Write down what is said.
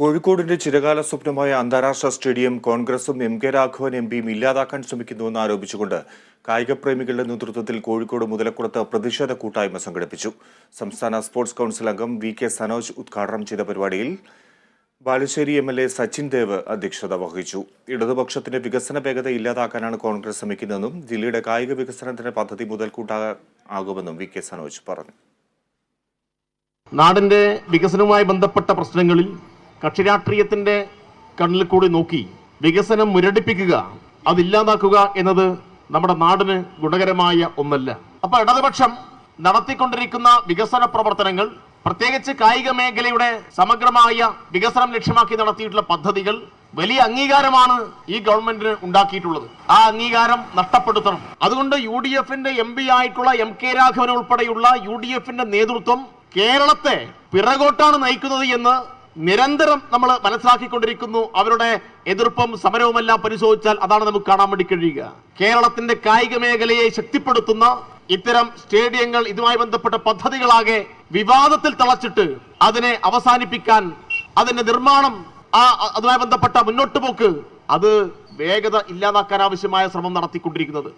കോഴിക്കോടിന്റെ ചിരകാല സ്വപ്നമായ അന്താരാഷ്ട്ര സ്റ്റേഡിയം കോൺഗ്രസും എം കെ രാഘവൻ എം പിയും ഇല്ലാതാക്കാൻ ശ്രമിക്കുന്നുവെന്ന് ആരോപിച്ചുകൊണ്ട് കായികപ്രേമികളുടെ നേതൃത്വത്തിൽ കോഴിക്കോട് മുതലക്കുളത്ത് പ്രതിഷേധ കൂട്ടായ്മ സംഘടിപ്പിച്ചു. സംസ്ഥാന സ്പോർട്സ് കൌൺസിൽ അംഗം വി കെ സനോജ് ഉദ്ഘാടനം ചെയ്ത പരിപാടിയിൽ Balussery M L A Sachin Dev അധ്യക്ഷത വഹിച്ചു. ഇടതുപക്ഷത്തിന്റെ വികസന വേഗത ഇല്ലാതാക്കാനാണ് കോൺഗ്രസ് ശ്രമിക്കുന്നതെന്നും ജില്ലയുടെ കായിക വികസനത്തിന് പദ്ധതി മുതൽക്കൂട്ടാകുമെന്നും വി കെ സനോജ് പറഞ്ഞു. നാടിന്റെ വികസനവുമായി ബന്ധപ്പെട്ട പ്രശ്നങ്ങളിൽ കക്ഷി കണ്ണിൽ കൂടി നോക്കി വികസനം മുരടിപ്പിക്കുക അതില്ലാതാക്കുക എന്നത് നമ്മുടെ നാടിന് ഗുണകരമായ ഒന്നല്ല. അപ്പൊ ഇടതുപക്ഷം നടത്തിക്കൊണ്ടിരിക്കുന്ന വികസന പ്രവർത്തനങ്ങൾ പ്രത്യേകിച്ച് കായിക മേഖലയുടെ സമഗ്രമായ വികസനം ലക്ഷ്യമാക്കി നടത്തിയിട്ടുള്ള പദ്ധതികൾ വലിയ അംഗീകാരമാണ് ഈ ഗവൺമെന്റിന് ഉണ്ടാക്കിയിട്ടുള്ളത്. ആ അംഗീകാരം നഷ്ടപ്പെടുത്തണം. അതുകൊണ്ട് യു ഡി എഫിന്റെ എം പി ആയിട്ടുള്ള എം കെ രാഘവൻ ഉൾപ്പെടെയുള്ള യു ഡി എഫിന്റെ നേതൃത്വം കേരളത്തെ പിറകോട്ടാണ് നയിക്കുന്നത് എന്ന് നിരന്തരം നമ്മൾ മനസ്സിലാക്കിക്കൊണ്ടിരിക്കുന്നു അവരുടെ എതിർപ്പും സമരവുമെല്ലാം പരിശോധിച്ചാൽ അതാണ് നമുക്ക് കാണാൻ വേണ്ടി കഴിയുക. കേരളത്തിന്റെ കായിക മേഖലയെ ശക്തിപ്പെടുത്തുന്ന ഇത്തരം സ്റ്റേഡിയങ്ങൾ ഇതുമായി ബന്ധപ്പെട്ട പദ്ധതികളാകെ വിവാദത്തിൽ തളച്ചിട്ട് അതിനെ അവസാനിപ്പിക്കാൻ അതിന്റെ നിർമ്മാണം ആ അതുമായി ബന്ധപ്പെട്ട മുന്നോട്ട് പോക്ക് അത് വേഗത ഇല്ലാതാക്കാൻ ആവശ്യമായ ശ്രമം നടത്തിക്കൊണ്ടിരിക്കുന്നത്.